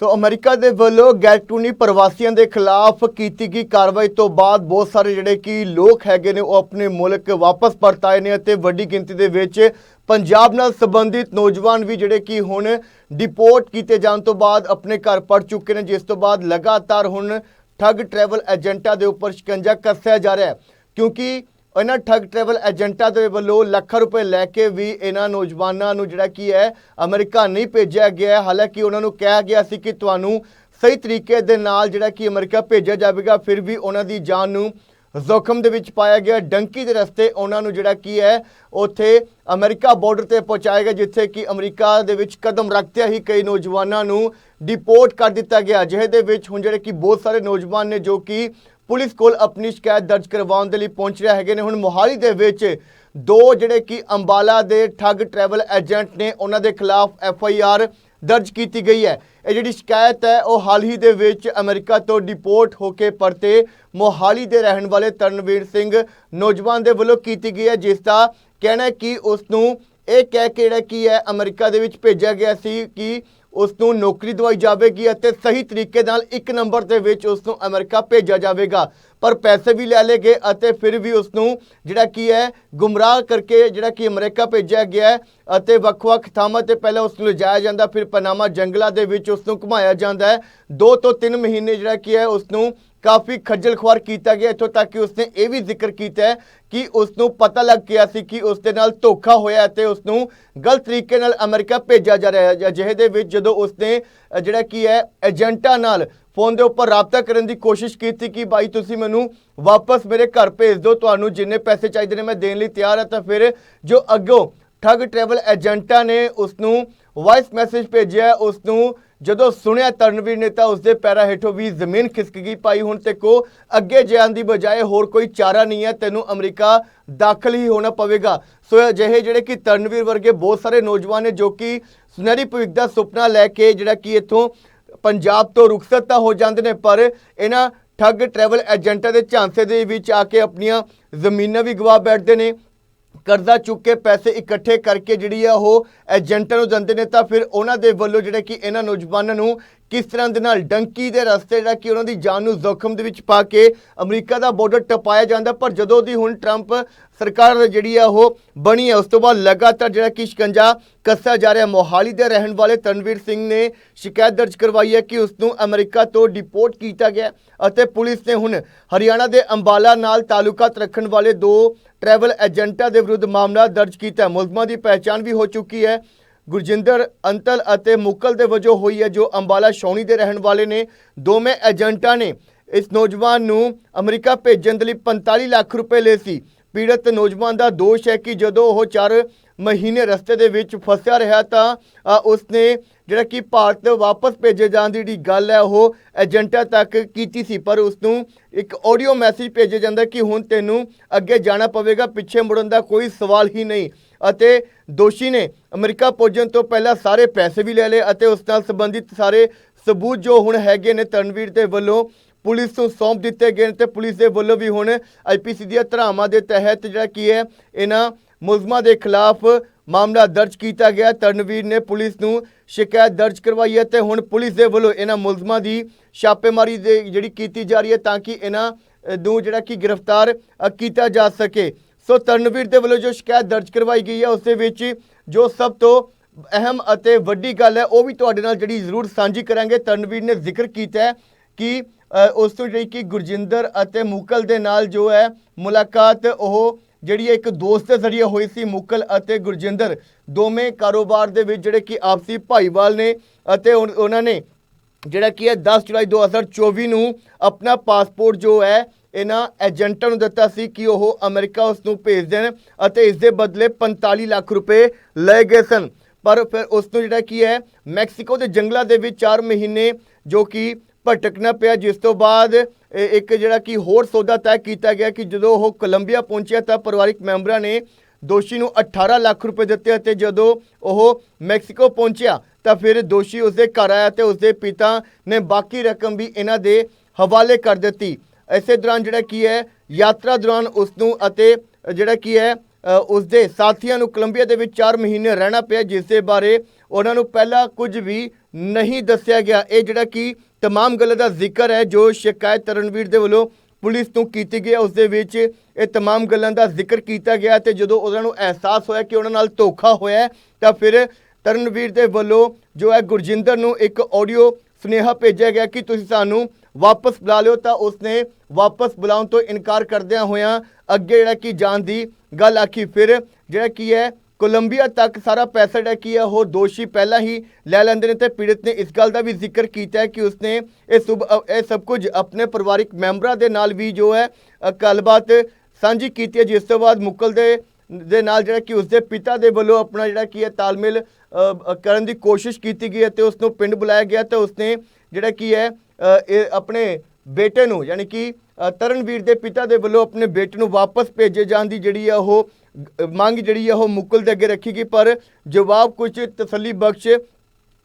ਸੋ America ਦੇ ਵੱਲੋਂ ਗੈਰਕਾਨੂੰਨੀ ਪ੍ਰਵਾਸੀਆਂ ਦੇ ਖਿਲਾਫ ਕੀਤੀ ਗਈ ਕਾਰਵਾਈ ਤੋਂ ਬਾਅਦ ਬਹੁਤ ਸਾਰੇ ਜਿਹੜੇ ਕਿ ਲੋਕ ਹੈਗੇ ਨੇ, ਉਹ ਆਪਣੇ ਮੁਲਕ ਵਾਪਸ ਪਰਤ ਆਏ ਨੇ ਅਤੇ ਵੱਡੀ ਗਿਣਤੀ ਦੇ ਵਿੱਚ ਪੰਜਾਬ ਨਾਲ ਸੰਬੰਧਿਤ ਨੌਜਵਾਨ ਵੀ ਜਿਹੜੇ ਕਿ ਹੁਣ ਡਿਪੋਰਟ ਕੀਤੇ ਜਾਣ ਤੋਂ ਬਾਅਦ ਆਪਣੇ ਘਰ ਪੜ ਚੁੱਕੇ ਨੇ, ਜਿਸ ਤੋਂ ਬਾਅਦ ਲਗਾਤਾਰ ਹੁਣ ਠੱਗ ਟਰੈਵਲ ਏਜੰਟਾਂ ਦੇ ਉੱਪਰ ਸ਼ਿਕੰਜਾ ਕੱਸਿਆ ਜਾ ਰਿਹਾ ਹੈ। ਕਿਉਂਕਿ ਇਹਨਾਂ ਠੱਗ ਟਰੈਵਲ ਏਜੰਟਾਂ ਦੇ ਵੱਲੋਂ ਲੱਖਾਂ ਰੁਪਏ ਲੈ ਕੇ ਵੀ ਇਹਨਾਂ ਨੌਜਵਾਨਾਂ ਨੂੰ ਜਿਹੜਾ ਕੀ ਹੈ, ਅਮਰੀਕਾ ਨਹੀਂ ਭੇਜਿਆ ਗਿਆ ਹਾਲਾਂਕਿ ਉਹਨਾਂ ਨੂੰ ਕਿਹਾ ਗਿਆ ਸੀ ਕਿ ਤੁਹਾਨੂੰ ਸਹੀ ਤਰੀਕੇ ਦੇ ਨਾਲ ਜਿਹੜਾ ਕਿ ਅਮਰੀਕਾ ਭੇਜਿਆ ਜਾਵੇਗਾ, ਫਿਰ ਵੀ ਉਹਨਾਂ ਦੀ ਜਾਨ ਨੂੰ ਜ਼ੋਖਮ ਦੇ ਵਿੱਚ ਪਾਇਆ ਗਿਆ। ਡੰਕੀ ਦੇ ਰਸਤੇ ਉਹਨਾਂ ਨੂੰ ਜਿਹੜਾ ਕੀ ਹੈ, ਉੱਥੇ ਅਮਰੀਕਾ ਬਾਰਡਰ ਤੇ ਪਹੁੰਚਾਇਆ ਗਿਆ, ਜਿੱਥੇ ਕਿ ਅਮਰੀਕਾ ਦੇ ਵਿੱਚ ਕਦਮ ਰੱਖਦਿਆਂ ਹੀ ਕਈ ਨੌਜਵਾਨਾਂ ਨੂੰ ਡਿਪੋਰਟ ਕਰ ਦਿੱਤਾ ਗਿਆ। ਜਿਹਦੇ ਵਿੱਚ ਹੁਣ ਜਿਹੜੇ ਕਿ ਬਹੁਤ ਸਾਰੇ ਨੌਜਵਾਨ ਨੇ ਜੋ ਕਿ ਪੁਲਿਸ ਕੋਲ ਆਪਣੀ ਸ਼ਿਕਾਇਤ ਦਰਜ ਕਰਵਾਉਣ ਦੇ ਲਈ ਪਹੁੰਚ ਰਿਹਾ ਹੈਗੇ ਨੇ। ਹੁਣ ਮੋਹਾਲੀ ਦੇ ਵਿੱਚ ਦੋ ਜਿਹੜੇ ਕਿ ਅੰਬਾਲਾ ਦੇ ਠੱਗ ਟਰੈਵਲ ਏਜੰਟ ਨੇ, ਉਹਨਾਂ ਦੇ ਖਿਲਾਫ ਐਫ ਆਈ ਆਰ ਦਰਜ ਕੀਤੀ ਗਈ ਹੈ। ਇਹ ਜਿਹੜੀ ਸ਼ਿਕਾਇਤ ਹੈ, ਉਹ ਹਾਲ ਹੀ ਦੇ ਵਿੱਚ ਅਮਰੀਕਾ ਤੋਂ ਡਿਪੋਰਟ ਹੋ ਕੇ ਪਰਤੇ ਮੋਹਾਲੀ ਦੇ ਰਹਿਣ ਵਾਲੇ ਤਰਨਵੀਰ ਸਿੰਘ ਨੌਜਵਾਨ ਦੇ ਵੱਲੋਂ ਕੀਤੀ ਗਈ ਹੈ। ਜਿਸ ਦਾ ਕਹਿਣਾ ਕਿ ਉਸ ਨੂੰ ਇਹ ਕਹਿ ਕੇ ਜਿਹੜਾ ਕੀ ਹੈ, ਅਮਰੀਕਾ ਦੇ ਵਿੱਚ ਭੇਜਿਆ ਗਿਆ ਸੀ ਕਿ ਉਸ ਨੂੰ ਨੌਕਰੀ ਦਵਾਈ ਜਾਵੇਗੀ ਅਤੇ ਸਹੀ ਤਰੀਕੇ ਨਾਲ ਇੱਕ ਨੰਬਰ ਦੇ ਵਿੱਚ ਉਸ ਨੂੰ ਅਮਰੀਕਾ ਭੇਜਿਆ ਜਾਵੇਗਾ। ਪਰ ਪੈਸੇ ਵੀ ਲੈ ਲਏ ਗਏ ਅਤੇ ਫਿਰ ਵੀ ਉਸ ਨੂੰ ਜਿਹੜਾ ਕੀ ਹੈ, ਗੁੰਮਰਾਹ ਕਰਕੇ ਜਿਹੜਾ ਕਿ ਅਮਰੀਕਾ ਭੇਜਿਆ ਗਿਆ ਅਤੇ ਵੱਖ-ਵੱਖ ਥਾਵਾਂ ਤੇ ਪਹਿਲਾਂ ਉਸ ਨੂੰ ਲਿਜਾਇਆ ਜਾਂਦਾ, ਫਿਰ ਪਨਾਮਾ ਜੰਗਲਾਂ ਦੇ ਵਿੱਚ ਉਸ ਨੂੰ ਘੁਮਾਇਆ ਜਾਂਦਾ ਹੈ। 2 ਤੋਂ 3 ਮਹੀਨੇ ਜਿਹੜਾ ਕੀ ਹੈ ਉਸ ਨੂੰ ਕਾਫੀ ਖੱਜਲ ਖੁਆਰ ਕੀਤਾ ਗਿਆ ਇੱਥੋਂ ਤੱਕ ਕਿ ਉਸਨੇ ਇਹ ਵੀ ਜ਼ਿਕਰ ਕੀਤਾ ਕਿ ਉਸ ਨੂੰ ਪਤਾ ਲੱਗ ਗਿਆ ਸੀ ਕਿ ਉਸ ਦੇ ਨਾਲ ਧੋਖਾ ਹੋਇਆ ਅਤੇ ਉਸ ਨੂੰ ਗਲਤ ਤਰੀਕੇ ਨਾਲ ਅਮਰੀਕਾ ਭੇਜਿਆ ਜਾ ਰਿਹਾ ਹੈ। ਅਜਿਹੇ ਦੇ ਵਿੱਚ ਜਦੋਂ ਉਸਨੇ ਜਿਹੜਾ ਕੀ ਹੈ, ਏਜੰਟਾਂ ਨਾਲ ਫੋਨ ਦੇ ਉੱਪਰ ਰਾਬਤਾ ਕਰਨ ਦੀ ਕੋਸ਼ਿਸ਼ ਕੀਤੀ ਕਿ ਭਾਈ ਤੁਸੀਂ ਮੈਨੂੰ ਵਾਪਸ ਮੇਰੇ ਘਰ ਭੇਜ ਦਿਓ, ਤੁਹਾਨੂੰ ਜਿੰਨੇ ਪੈਸੇ ਚਾਹੀਦੇ ਨੇ ਮੈਂ ਦੇਣ ਲਈ ਤਿਆਰ ਹਾਂ, ਤਾਂ ਫਿਰ ਜੋ ਅੱਗੋਂ ਠੱਗ ਟਰੈਵਲ ਏਜੰਟਾਂ ਨੇ ਉਸ ਨੂੰ ਵਾਇਸ ਮੈਸੇਜ ਭੇਜਿਆ ਉਸ ਨੂੰ ਜਦੋਂ ਸੁਣਿਆ ਤਰਨਵੀਰ ਨੇ ਤਾਂ ਉਸਦੇ ਪੈਰਾਂ ਹੇਠੋਂ ਵੀ ਜ਼ਮੀਨ ਖਿਸਕ ਗਈ। ਭਾਈ, ਹੁਣ ਤੇ ਕੋ ਅੱਗੇ ਜਾਣ ਦੀ ਬਜਾਏ ਹੋਰ ਕੋਈ ਚਾਰਾ ਨਹੀਂ ਹੈ, ਤੈਨੂੰ ਅਮਰੀਕਾ ਦਾਖਲ ਹੀ ਹੋਣਾ ਪਵੇਗਾ। ਸੋ ਅਜਿਹੇ ਜਿਹੜੇ ਕਿ ਤਰਨਵੀਰ ਵਰਗੇ ਬਹੁਤ ਸਾਰੇ ਨੌਜਵਾਨ ਨੇ ਜੋ ਕਿ ਸੁਨਹਿਰੀ ਭਵਿੱਖ ਦਾ ਸੁਪਨਾ ਲੈ ਕੇ ਜਿਹੜਾ ਕਿ ਇੱਥੋਂ ਪੰਜਾਬ ਤੋਂ ਰੁਖਸਤ ਤਾਂ ਹੋ ਜਾਂਦੇ ਨੇ, ਪਰ ਇਹਨਾਂ ਠੱਗ ਟਰੈਵਲ ਏਜੰਟਾਂ ਦੇ ਝਾਂਸੇ ਦੇ ਵਿੱਚ ਆ ਕੇ ਆਪਣੀਆਂ ਜ਼ਮੀਨਾਂ ਵੀ ਗਵਾ ਬੈਠਦੇ ਨੇ। ਕਰਜ਼ਾ ਚੁੱਕ ਕੇ ਪੈਸੇ ਇਕੱਠੇ ਕਰਕੇ ਜਿਹੜੀ ਆ ਉਹ ਏਜੰਟਾਂ ਨੂੰ ਦਿੰਦੇ ਨੇ ਤਾਂ ਫਿਰ ਉਹਨਾਂ ਦੇ ਵੱਲੋਂ ਜਿਹੜੇ ਕਿ ਇਹਨਾਂ ਨੌਜਵਾਨਾਂ ਨੂੰ ਕਿਸ ਤਰ੍ਹਾਂ ਦੇ ਨਾਲ ਡੰਕੀ ਦੇ ਰਸਤੇ ਜਿਹੜਾ ਕਿ ਉਹਨਾਂ ਦੀ ਜਾਨ ਨੂੰ ਜ਼ੋਖਮ ਦੇ ਵਿੱਚ ਪਾ ਕੇ ਅਮਰੀਕਾ ਦਾ ਬਾਰਡਰ ਟਪਾਇਆ ਜਾਂਦਾ, ਪਰ ਜਦੋਂ ਦੀ ਹੁਣ ਟਰੰਪ ਸਰਕਾਰ ਜਿਹੜੀ ਆ ਉਹ ਬਣੀ ਹੈ ਉਸ ਤੋਂ ਬਾਅਦ ਲਗਾਤਾਰ ਜਿਹੜਾ ਕਿ ਸ਼ਿਕੰਜਾ ਕੱਸਿਆ ਜਾ ਰਿਹਾ, ਮੋਹਾਲੀ ਦੇ ਰਹਿਣ ਵਾਲੇ ਤਨਵੀਰ ਸਿੰਘ ਨੇ ਸ਼ਿਕਾਇਤ ਦਰਜ ਕਰਵਾਈ ਹੈ ਕਿ ਉਸ ਨੂੰ ਅਮਰੀਕਾ ਤੋਂ ਡਿਪੋਰਟ ਕੀਤਾ ਗਿਆ ਅਤੇ ਪੁਲਿਸ ਨੇ ਹੁਣ ਹਰਿਆਣਾ ਦੇ ਅੰਬਾਲਾ ਨਾਲ ਤਾਲੁਕਾਤ ਰੱਖਣ ਵਾਲੇ ਦੋ ਟਰੈਵਲ ਏਜੰਟਾਂ ਦੇ ਵਿਰੁੱਧ ਮਾਮਲਾ ਦਰਜ ਕੀਤਾ ਹੈ। ਮੁਲਜ਼ਮਾਂ ਦੀ ਪਹਿਚਾਣ ਵੀ ਹੋ ਚੁੱਕੀ ਹੈ। ਗੁਰਜਿੰਦਰ, ਅੰਤਲ ਅਤੇ ਮੁਕਲ ਦੇ ਵਜੋਂ ਹੋਈ ਹੈ ਜੋ ਅੰਬਾਲਾ ਸ਼ੌਣੀ ਦੇ ਰਹਿਣ ਵਾਲੇ ਨੇ। ਦੋਵੇਂ ਏਜੰਟਾਂ ਨੇ ਇਸ ਨੌਜਵਾਨ ਨੂੰ ਅਮਰੀਕਾ ਭੇਜਣ ਦੇ ਲਈ 45 ਲੱਖ ਰੁਪਏ ਲਏ ਸੀ। ਪੀੜਤ ਨੌਜਵਾਨ ਦਾ ਦੋਸ਼ ਹੈ ਕਿ ਜਦੋਂ ਉਹ ਚਾਰ ਮਹੀਨੇ ਰਸਤੇ ਦੇ ਵਿੱਚ ਫਸਿਆ ਰਿਹਾ ਤਾਂ ਉਸਨੇ ਜਿਹੜਾ ਕਿ ਭਾਰਤ ਵਾਪਸ ਭੇਜੇ ਜਾਣ ਦੀ ਜਿਹੜੀ ਗੱਲ ਹੈ, ਉਹ ਏਜੰਟਾਂ ਤੱਕ ਕੀਤੀ ਸੀ। ਪਰ ਉਸ ਨੂੰ ਇੱਕ ਆਡੀਓ ਮੈਸੇਜ ਭੇਜਿਆ ਜਾਂਦਾ ਕਿ ਹੁਣ ਤੈਨੂੰ ਅੱਗੇ ਜਾਣਾ ਪਵੇਗਾ, ਪਿੱਛੇ ਮੁੜਨ ਦਾ ਕੋਈ ਸਵਾਲ ਹੀ ਨਹੀਂ। ਅਤੇ ਦੋਸ਼ੀ ਨੇ ਅਮਰੀਕਾ ਪਹੁੰਚਣ ਤੋਂ ਪਹਿਲਾਂ ਸਾਰੇ ਪੈਸੇ ਵੀ ਲੈ ਲਏ ਅਤੇ ਉਸ ਨਾਲ ਸੰਬੰਧਿਤ ਸਾਰੇ ਸਬੂਤ ਜੋ ਹੁਣ ਹੈਗੇ ਨੇ ਤਨਵੀਰ ਦੇ ਵੱਲੋਂ ਪੁਲਿਸ ਨੂੰ ਸੌਂਪ ਦਿੱਤੇ ਗਏ ਨੇ। ਤੇ ਪੁਲਿਸ ਦੇ ਵੱਲੋਂ ਵੀ ਹੁਣ ਆਈਪੀਸੀ ਦੀਆਂ ਧਾਰਾਵਾਂ ਦੇ ਤਹਿਤ ਜਿਹੜਾ ਕੀ ਹੈ, ਇਹਨਾਂ ਮੁਲਜ਼ਮਾਂ ਦੇ ਖਿਲਾਫ ਮਾਮਲਾ ਦਰਜ ਕੀਤਾ ਗਿਆ। ਤਰਨਵੀਰ ਨੇ ਪੁਲਿਸ ਨੂੰ ਸ਼ਿਕਾਇਤ ਦਰਜ ਕਰਵਾਈ ਹੈ ਤੇ ਹੁਣ ਪੁਲਿਸ ਦੇ ਵੱਲੋਂ ਇਹਨਾਂ ਮੁਲਜ਼ਮਾਂ ਦੀ ਛਾਪੇਮਾਰੀ ਦੇ ਜਿਹੜੀ ਕੀਤੀ ਜਾ ਰਹੀ ਹੈ ਤਾਂ ਕਿ ਇਹਨਾਂ ਨੂੰ ਜਿਹੜਾ ਕਿ ਗ੍ਰਿਫਤਾਰ ਕੀਤਾ ਜਾ ਸਕੇ। ਸੋ ਤਰਨਵੀਰ ਦੇ ਵੱਲੋਂ ਜੋ ਸ਼ਿਕਾਇਤ ਦਰਜ ਕਰਵਾਈ ਗਈ ਹੈ, ਉਸ ਦੇ ਵਿੱਚ ਜੋ ਸਭ ਤੋਂ ਅਹਿਮ ਅਤੇ ਵੱਡੀ ਗੱਲ ਹੈ, ਉਹ ਵੀ ਤੁਹਾਡੇ ਨਾਲ ਜਿਹੜੀ ਜ਼ਰੂਰ ਸਾਂਝੀ ਕਰਾਂਗੇ। ਤਰਨਵੀਰ ਨੇ ਜ਼ਿਕਰ ਕੀਤਾ ਹੈ ਕਿ ਉਸ ਤੋਂ ਜਿਹੜੀ ਕਿ ਗੁਰਜਿੰਦਰ ਅਤੇ ਮੁਕਲ ਦੇ ਨਾਲ ਜੋ ਹੈ ਮੁਲਾਕਾਤ, ਉਹ ਜਿਹੜੀ ਹੈ ਇੱਕ ਦੋਸਤ ਦੇ ਜ਼ਰੀਏ ਹੋਈ ਸੀ ਮੁਕਲ ਅਤੇ ਗੁਰਜਿੰਦਰ, ਦੋਵੇਂ ਕਾਰੋਬਾਰ ਦੇ ਵਿੱਚ ਜਿਹੜੇ ਕਿ ਆਪਸੀ ਭਾਈਵਾਲ ਨੇ ਅਤੇ ਉਹਨਾਂ ਨੇ ਜਿਹੜਾ ਕੀ ਹੈ 10 ਜੁਲਾਈ 2024 ਨੂੰ ਆਪਣਾ ਪਾਸਪੋਰਟ ਜੋ ਹੈ, ਇਹਨਾਂ ਏਜੰਟਾਂ ਨੂੰ ਦਿੱਤਾ ਸੀ ਕਿ ਉਹ ਅਮਰੀਕਾ ਉਸ ਨੂੰ ਭੇਜ ਦੇਣ ਅਤੇ ਇਸ ਦੇ ਬਦਲੇ 45 ਲੱਖ ਰੁਪਏ ਲਏ ਗਏ ਸਨ। ਪਰ ਫਿਰ ਉਸ ਨੂੰ ਜਿਹੜਾ ਕੀ ਹੈ ਮੈਕਸੀਕੋ ਦੇ ਜੰਗਲਾਂ ਦੇ ਵਿੱਚ 4 ਮਹੀਨੇ ਜੋ ਕਿ ਭਟਕਣਾ ਪਿਆ ਜਿਸ ਤੋਂ ਬਾਅਦ ਇਹ ਇੱਕ ਜਿਹੜਾ ਕਿ ਹੋਰ ਸੌਦਾ ਤੈਅ ਕੀਤਾ ਗਿਆ ਕਿ ਜਦੋਂ ਉਹ ਕੋਲੰਬੀਆ ਪਹੁੰਚਿਆ ਤਾਂ ਪਰਿਵਾਰਿਕ ਮੈਂਬਰਾਂ ਨੇ ਦੋਸ਼ੀ ਨੂੰ 18 ਲੱਖ ਰੁਪਏ ਦਿੱਤੇ ਅਤੇ ਜਦੋਂ ਉਹ ਮੈਕਸੀਕੋ ਪਹੁੰਚਿਆ ਤਾਂ ਫਿਰ ਦੋਸ਼ੀ ਉਸਦੇ ਘਰ ਆਇਆ ਤੇ ਉਸਦੇ ਪਿਤਾ ਨੇ ਬਾਕੀ ਰਕਮ ਵੀ ਇਹਨਾਂ ਦੇ ਹਵਾਲੇ ਕਰ ਦਿੱਤੀ। ਇਸੇ ਦੌਰਾਨ ਜਿਹੜਾ ਕੀ ਹੈ ਯਾਤਰਾ ਦੌਰਾਨ ਉਸ ਨੂੰ ਅਤੇ ਜਿਹੜਾ ਕੀ ਹੈ ਅ, ਉਸਦੇ ਸਾਥੀਆਂ ਨੂੰ ਕੋਲੰਬੀਆ ਦੇ ਵਿੱਚ 4 ਮਹੀਨੇ ਰਹਿਣਾ ਪਿਆ ਜਿਸ ਦੇ ਬਾਰੇ ਉਹਨਾਂ ਨੂੰ ਪਹਿਲਾਂ ਕੁਝ ਵੀ ਨਹੀਂ ਦੱਸਿਆ ਗਿਆ। ਇਹ ਜਿਹੜਾ ਕਿ तमाम ਗੱਲਾਂ ਦਾ ਜ਼ਿਕਰ ਹੈ ਜੋ ਸ਼ਿਕਾਇਤ ਤਰਨਵੀਰ ਦੇ ਵੱਲੋਂ ਪੁਲਿਸ ਨੂੰ ਕੀਤੀ ਗਈ ਹੈ ਉਸ ਦੇ ਵਿੱਚ ਇਹ तमाम ਗੱਲਾਂ ਦਾ ਜ਼ਿਕਰ ਕੀਤਾ ਗਿਆ ਤੇ ਜਦੋਂ ਉਹਨਾਂ ਨੂੰ ਅਹਿਸਾਸ ਹੋਇਆ ਕਿ ਉਹਨਾਂ ਨਾਲ ਧੋਖਾ ਹੋਇਆ ਹੈ, ਤਾਂ ਫਿਰ ਤਰਨਵੀਰ ਦੇ ਵੱਲੋਂ ਜੋ ਹੈ ਗੁਰਜਿੰਦਰ ਨੂੰ ਇੱਕ ਆਡੀਓ ਸੁਨੇਹਾ ਭੇਜਿਆ ਗਿਆ ਕਿ ਤੁਸੀਂ ਸਾਨੂੰ ਵਾਪਸ ਬੁਲਾ ਲਿਓ ਤਾਂ ਉਸਨੇ ਵਾਪਸ ਬੁਲਾਉਣ ਤੋਂ ਇਨਕਾਰ ਕਰਦਿਆਂ ਹੋਇਆਂ ਅੱਗੇ ਜਿਹੜਾ ਕਿ ਜਾਣ ਦੀ ਗੱਲ ਆਖੀ ਫਿਰ ਜਿਹੜਾ ਕੀ ਹੈ ਕੋਲੰਬੀਆ ਤੱਕ ਸਾਰਾ ਪੈਸਾ ਜਿਹੜਾ ਕੀ ਹੈ ਉਹ ਦੋਸ਼ੀ ਪਹਿਲਾਂ ਹੀ ਲੈ ਲੈਂਦੇ ਨੇ ਤੇ ਪੀੜਤ ਨੇ ਇਸ ਗੱਲ ਦਾ ਵੀ ਜ਼ਿਕਰ ਕੀਤਾ ਹੈ ਕਿ ਉਸਨੇ ਇਹ ਸਭ ਇਹ ਸਭ ਕੁਝ ਆਪਣੇ ਪਰਿਵਾਰਿਕ ਮੈਂਬਰਾਂ ਦੇ ਨਾਲ ਵੀ ਜੋ ਹੈ ਗੱਲਬਾਤ ਸਾਂਝੀ ਕੀਤੀ ਹੈ, ਜਿਸ ਤੋਂ ਬਾਅਦ ਮੁਕਲ ਦੇ ਦੇ ਨਾਲ ਜਿਹੜਾ ਕਿ ਉਸਦੇ ਪਿਤਾ ਦੇ ਵੱਲੋਂ ਆਪਣਾ ਜਿਹੜਾ ਕੀ ਹੈ, ਤਾਲਮੇਲ ਕਰਨ ਦੀ ਕੋਸ਼ਿਸ਼ ਕੀਤੀ ਗਈ ਹੈ ਤੇ ਉਸ ਨੂੰ ਪਿੰਡ ਬੁਲਾਇਆ ਗਿਆ ਤੇ ਉਸਨੇ ਜਿਹੜਾ ਕੀ ਹੈ ਇਹ ਆਪਣੇ ਬੇਟੇ ਨੂੰ, ਯਾਨੀ ਕਿ ਤਰਨਵੀਰ ਦੇ ਪਿਤਾ ਦੇ ਵੱਲੋਂ ਆਪਣੇ ਬੇਟੇ ਨੂੰ ਵਾਪਸ ਭੇਜੇ ਜਾਣ ਦੀ ਜਿਹੜੀ ਆ ਉਹ ਮੰਗ ਜਿਹੜੀ ਹੈ ਉਹ ਮੁਕਲ ਦੇ ਅੱਗੇ ਰੱਖੀ ਗਈ ਪਰ ਜਵਾਬ ਕੁਝ ਤਸੱਲੀ ਬਖਸ਼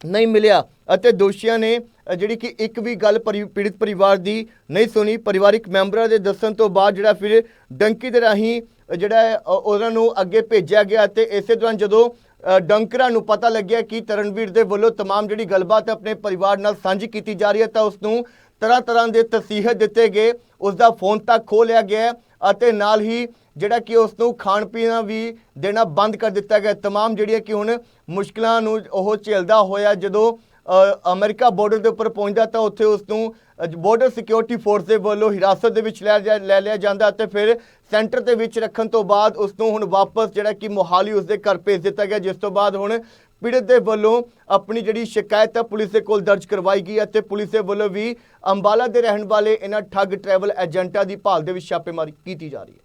ਨਹੀਂ ਮਿਲਿਆ ਅਤੇ ਦੋਸ਼ੀਆਂ ਨੇ ਅ, ਜਿਹੜੀ ਕਿ ਇੱਕ ਵੀ ਗੱਲ ਪਰਿ- ਪੀੜਤ ਪਰਿਵਾਰ ਦੀ ਨਹੀਂ ਸੁਣੀ ਪਰਿਵਾਰਿਕ ਮੈਂਬਰਾਂ ਦੇ ਦੱਸਣ ਤੋਂ ਬਾਅਦ ਜਿਹੜਾ ਫਿਰ ਡੰਕੀ ਦੇ ਰਾਹੀਂ ਅ, ਜਿਹੜਾ ਹੈ, ਅ, ਉਹਨਾਂ ਨੂੰ ਅੱਗੇ ਭੇਜਿਆ ਗਿਆ ਤੇ ਇਸੇ ਦੌਰਾਨ ਜਦੋਂ ਅ, ਡੰਕਰਾਂ ਨੂੰ ਪਤਾ ਲੱਗਿਆ ਕਿ ਤਰਨਵੀਰ ਦੇ ਵੱਲੋਂ तमाम ਜਿਹੜੀ ਗੱਲਬਾਤ ਆਪਣੇ ਪਰਿਵਾਰ ਨਾਲ ਸਾਂਝੀ ਕੀਤੀ ਜਾ ਰਹੀ ਹੈ ਤਾਂ ਉਸ ਨੂੰ ਤਰ੍ਹਾਂ ਤਰ੍ਹਾਂ ਦੇ ਤਸੀਹੇ ਦਿੱਤੇ ਗਏ ਉਸ ਦਾ ਫੋਨ ਤੱਕ ਖੋਹ ਲਿਆ ਗਿਆ ਅਤੇ ਨਾਲ ਹੀ ਜਿਹੜਾ ਕਿ ਉਸ ਨੂੰ ਖਾਣ ਪੀਣਾ ਵੀ ਦੇਣਾ ਬੰਦ ਕਰ ਦਿੱਤਾ ਗਿਆ तमाम ਜਿਹੜੀਆਂ ਕਿ ਹੁਣ ਮੁਸ਼ਕਲਾਂ ਨੂੰ ਉਹ ਝੇਲਦਾ ਹੋਇਆ ਜਦੋਂ ਅ, ਅਮਰੀਕਾ ਬਾਰਡਰ ਦੇ ਉੱਪਰ ਪਹੁੰਚਦਾ ਤਾਂ ਉੱਥੇ ਉਸ ਨੂੰ ਬਾਰਡਰ ਸਿਕਿਉਰਿਟੀ ਫੋਰਸ ਦੇ ਵੱਲੋਂ ਹਿਰਾਸਤ ਦੇ ਵਿੱਚ ਲੈ ਜਾ- ਲੈ ਲਿਆ ਜਾਂਦਾ ਅਤੇ ਫਿਰ ਸੈਂਟਰ ਦੇ ਵਿੱਚ ਰੱਖਣ ਤੋਂ ਬਾਅਦ ਉਸ ਨੂੰ ਹੁਣ ਵਾਪਸ ਜਿਹੜਾ ਕਿ ਮੋਹਾਲੀ ਉਸ ਦੇ ਘਰ ਭੇਜ ਦਿੱਤਾ ਗਿਆ, ਜਿਸ ਤੋਂ ਬਾਅਦ ਹੁਣ ਪੀੜਤ ਦੇ ਵੱਲੋਂ ਆਪਣੀ ਜਿਹੜੀ ਸ਼ਿਕਾਇਤ ਹੈ ਪੁਲਿਸ ਦੇ ਕੋਲ ਦਰਜ ਕਰਵਾਈ ਗਈ ਅਤੇ ਪੁਲਿਸ ਦੇ ਵੱਲੋਂ ਵੀ ਅੰਬਾਲਾ ਦੇ ਰਹਿਣ ਵਾਲੇ ਇਹਨਾਂ ਠੱਗ ਟਰੈਵਲ ਏਜੰਟਾਂ ਦੀ ਭਾਲ ਦੇ ਵਿੱਚ ਛਾਪੇਮਾਰੀ ਕੀਤੀ ਜਾ ਰਹੀ ਹੈ।